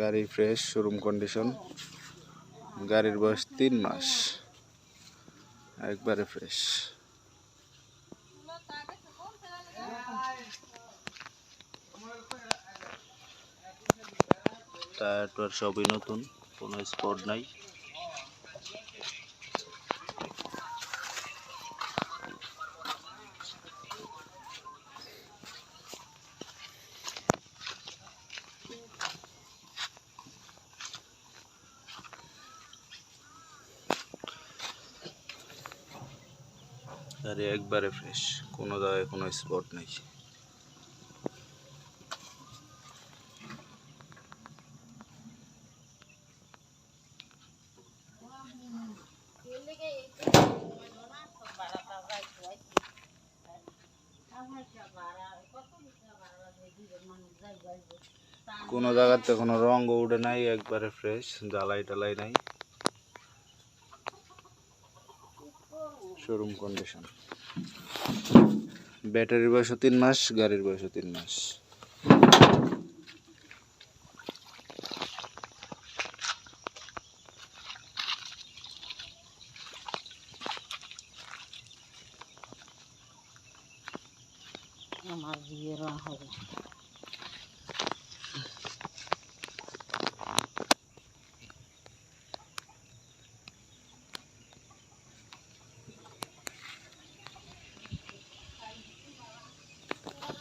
গাড়ি fresh showroom condition গাড়ির বয়স তিন মাস। একবারে ফ্রেশ টায়ার টায়ার সবই নতুন, কোনো স্পট নাই। গাড়ি একবারে ফ্রেশ কোনো জায়গায় কোনো স্পট নেই। কোনো জায়গাতে কোনো রঙ উঠে নাই, একবারে ফ্রেশ জ্বালাই টালাই নাই। শোরুম কন্ডিশন ব্যাটারির বয়সও তিন মাস গাড়ির বয়সও তিন মাস। আমার বিয়ে রং হবে